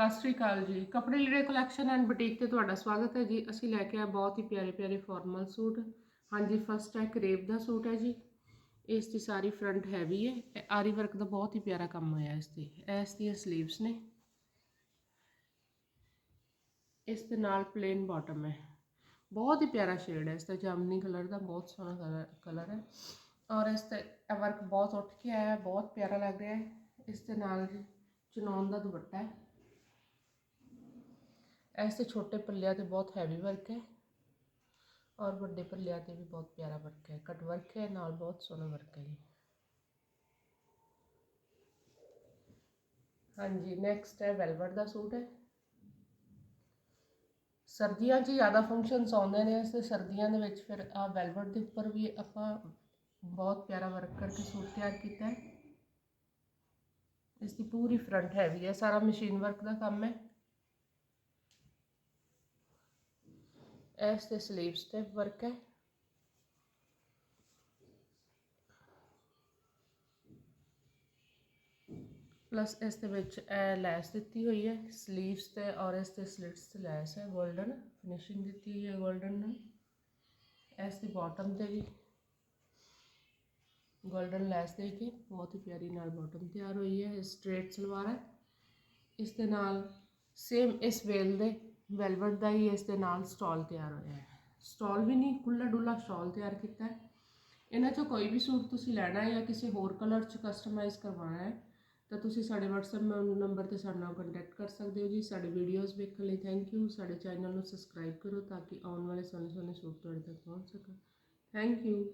ਸਤਿ ਸ਼੍ਰੀ ਅਕਾਲ ਜੀ। ਕੱਪੜੇ ਲੀੜੇ ਕਲੈਕਸ਼ਨ ਐਂਡ ਬੁਟੀਕ ਤੇ ਤੁਹਾਡਾ ਸਵਾਗਤ ਹੈ ਜੀ। ਅਸੀਂ ਲੈ ਕੇ ਆਏ ਬਹੁਤ ਹੀ ਪਿਆਰੇ ਪਿਆਰੇ ਫਾਰਮਲ ਸੂਟ। ਹਾਂਜੀ ਫਸਟ ਹੈ ਕਰੇਪ ਦਾ ਸੂਟ ਹੈ ਜੀ। ਇਸ ਦੀ ਸਾਰੀ ਫਰੰਟ ਹੈਵੀ ਹੈ। ਇਹ ਆਰੀ ਵਰਕ ਦਾ ਬਹੁਤ ਹੀ ਪਿਆਰਾ ਕੰਮ ਹੋਇਆ ਇਸ ਤੇ। ਇਸ ਦੀਆਂ ਸਲੀਵਸ ਨੇ। ਇਸ ਦੇ ਨਾਲ ਪਲੇਨ ਬਾਟਮ ਹੈ। ਬਹੁਤ ਹੀ ਪਿਆਰਾ ਸ਼ੇਡ ਹੈ ਇਸ ਦਾ। ਜਾਮਨੀ ਕਲਰ ਦਾ ਬਹੁਤ ਸੋਹਣਾ ਕਲਰ ਹੈ। ਔਰ ਇਸ ਤੇ ਵਰਕ ਬਹੁਤ ਉੱਠ ਕੇ ਆਇਆ ਬਹੁਤ ਪਿਆਰਾ ਲੱਗ ਰਿਹਾ ਹੈ। ਇਸ ਦੇ ਨਾਲ ਚਨੌਨ ਦਾ ਦੁਪੱਟਾ ਹੈ। ਇਸ ਤੇ ਛੋਟੇ ਪੱਲਿਆਂ ਤੇ ਬਹੁਤ ਹੈਵੀ ਵਰਕ ਹੈ ਔਰ ਵੱਡੇ ਪੱਲਿਆਂ ਤੇ ਵੀ ਬਹੁਤ ਪਿਆਰਾ ਵਰਕ ਹੈ ਕਟ ਵਰਕ ਹੈ ਨਾਲ ਬਹੁਤ ਸੋਹਣਾ ਵਰਕ ਹੈ ਜੀ ਹਾਂਜੀ ਨੈਕਸਟ ਹੈ ਵੈਲਵਟ ਦਾ ਸੂਟ ਹੈ ਸਰਦੀਆਂ 'ਚ ਜ਼ਿਆਦਾ ਫੰਕਸ਼ਨਸ ਆਉਂਦੇ ਨੇ ਇਸ ਤੇ ਸਰਦੀਆਂ ਦੇ ਵਿੱਚ ਫਿਰ ਆ ਵੈਲਵਟ ਦੇ ਉੱਪਰ ਵੀ ਆਪਾਂ ਬਹੁਤ ਪਿਆਰਾ ਵਰਕ ਕਰਕੇ ਸੂਟ ਤਿਆਰ ਕੀਤਾ ਹੈ। ਇਸ ਦੀ ਪੂਰੀ ਫਰੰਟ ਹੈਵੀ ਹੈ। ਸਾਰਾ ਮਸ਼ੀਨ ਵਰਕ ਦਾ ਕੰਮ ਹੈ। ਇਸ ਤੇ ਸਲੀਵਸ ਤੇ ਵਰਕ ਹੈ ਪਲੱਸ ਇਸ ਦੇ ਵਿੱਚ ਇਹ ਲੈਸ ਦਿੱਤੀ ਹੋਈ ਹੈ 슬ੀਵਸ ਤੇ ਔਰ ਇਸ ਤੇ ਸਲਿਟਸ ਤੇ ਲੈਸ ਹੈ 골ਡਨ ਫਿਨਿਸ਼ਿੰਗ ਦਿੱਤੀ ਹੋਈ ਹੈ 골ਡਨ ਨਾਲ ਇਸ ਦੀ ਬਾਟਮ ਤੇ ਵੀ 골ਡਨ ਲੈਸ ਦੇ ਕੇ ਬਹੁਤ ਹੀ ਪਿਆਰੀ ਨਾਲ ਬਾਟਮ ਤਿਆਰ ਹੋਈ ਹੈ ਸਟ੍ਰੇਟ ਸਲਵਾਰ ਹੈ ਇਸ ਦੇ ਨਾਲ ਸੇਮ ਇਸ ਵੇਲ ਦੇ ਵੈਲਵਟ ਦਾ ਹੀ ਇਸ ਦੇ ਨਾਲ ਸਟਾਲ ਤਿਆਰ ਹੋਇਆ ਹੈ। ਸਟਾਲ ਵੀ ਨਹੀਂ ਖੁੱਲਾ ਡੁੱਲਾ ਸਟਾਲ ਤਿਆਰ ਕੀਤਾ ਹੈ। ਇਹਨਾਂ ਚੋਂ ਕੋਈ ਵੀ ਸੂਟ ਤੁਸੀਂ ਲੈਣਾ ਹੈ ਜਾਂ ਕਿਸੇ ਹੋਰ ਕਲਰ 'ਚ ਕਸਟਮਾਈਜ਼ ਕਰਵਾਉਣਾ ਹੈ, ਤਾਂ ਤੁਸੀਂ ਸਾਡੇ WhatsApp ਨੰਬਰ ਤੇ ਸਾਡੇ ਨਾਲ ਕੰਟੈਕਟ ਕਰ ਸਕਦੇ ਹੋ ਜੀ। ਸਾਡੇ ਵੀਡੀਓਜ਼ ਵੇਖਣ ਲਈ ਥੈਂਕ ਯੂ ਸਾਡੇ ਚੈਨਲ ਨੂੰ ਸਬਸਕ੍ਰਾਈਬ ਕਰੋ ਤਾਂ ਕਿ ਆਉਣ ਵਾਲੇ ਸੋਹਣੇ ਸੋਹਣੇ ਸੂਟ ਤੁਹਾਡੇ ਤੱਕ ਪਹੁੰਚ ਸਕਣ। Thank you